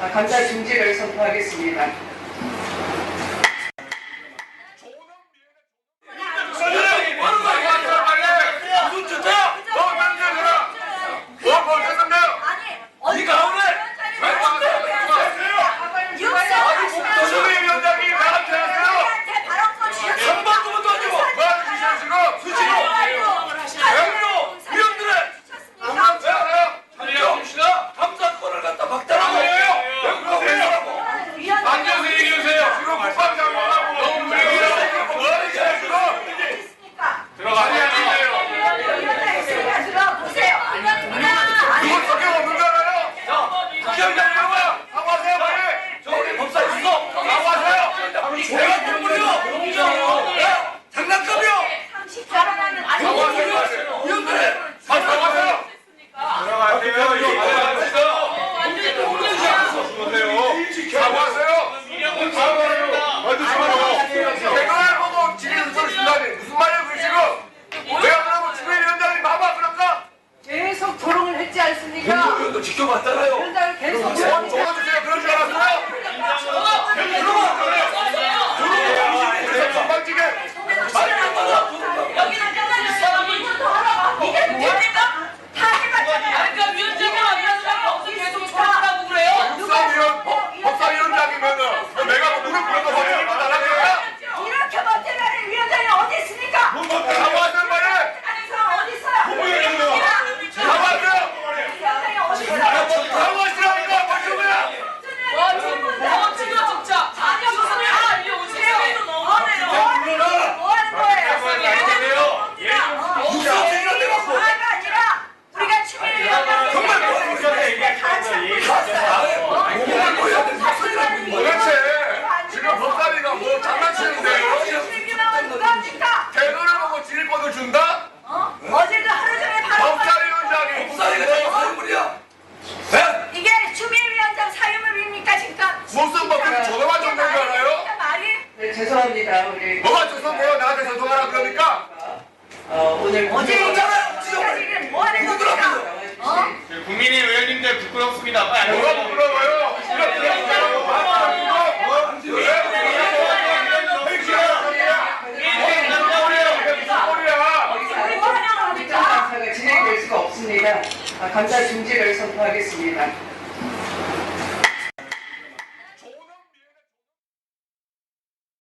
아, 감사 중지를 선포하겠습니다. 감사권을 갖다 막다라고 왜 그러세요? 앉아서 얘기해주세요. 지금 국방장관하고 너무 그래요. 뭐 하는 거야 지금? 들어가세요. 이거 적용 없는 거 알아요? 국장님 나와. 나와세요 빨리. 저 우리 법사 있어. 나와세요. 내가 누구요? 야, 장난감이요. 나와세요 빨리. 위원들의 아 나와세요. 나와세요. 대단한 거고 지금 저 순간에 무슨 말이야 그 지금? 내가 그러면 주변위원장님 봐봐 그럴까? 계속 토론을 했지 않습니까? 위원도 지켜봤잖아요. 위원장을 계속 뭐 토론을 적어주세요. 그런 줄 알았어요? 그래서 건방지게 법사위원 법- 법사위원장이면은 내가 뭐 무릎 꿇어서 법을 받아라 그래야? 이렇게 멋대가리 위원장이 어디 있습니까? 나와세요 빨리. 아니 사람 어디 있어요? 나와세요. 위원장이 어디 있어요? 나와시라니까 벌써 그냥. 뭐 하는 거예요? 무슨 소리가 돼갖고. 뭐가 아니라 우리가 추미애위원장 정말 뭐 하는 뭐가 뭐야? 무슨 소리가 있는 거야? 도대체 지금 법사위가 뭐 장난치는데요? 추미애위원장은 누가 합니까? 태도를 보고 질권을 준다? 어? 어제도 하루 종일 바로 법사위원장이 법사위가 다 무슨 분이야? 예? 이게 추미애위원장 사유물입니까 무슨 법들이 저거만 좀 되는 줄 알아요? 말이? 네, 죄송합니다. 우리 뭐가 죄송해요? 나한테 소통하라 그러니까? 어, 오늘 어제 있잖아요, 지금. 뭐 하는 겁니까? 어? 국민의 의원님들 부끄럽습니다. 빨리 뭐가. 부끄러워요? 이렇게 얘기하고 반말하고 왜? 감사 진행될 수가 없습니다. 아, 감사 중지를 선포하겠습니다.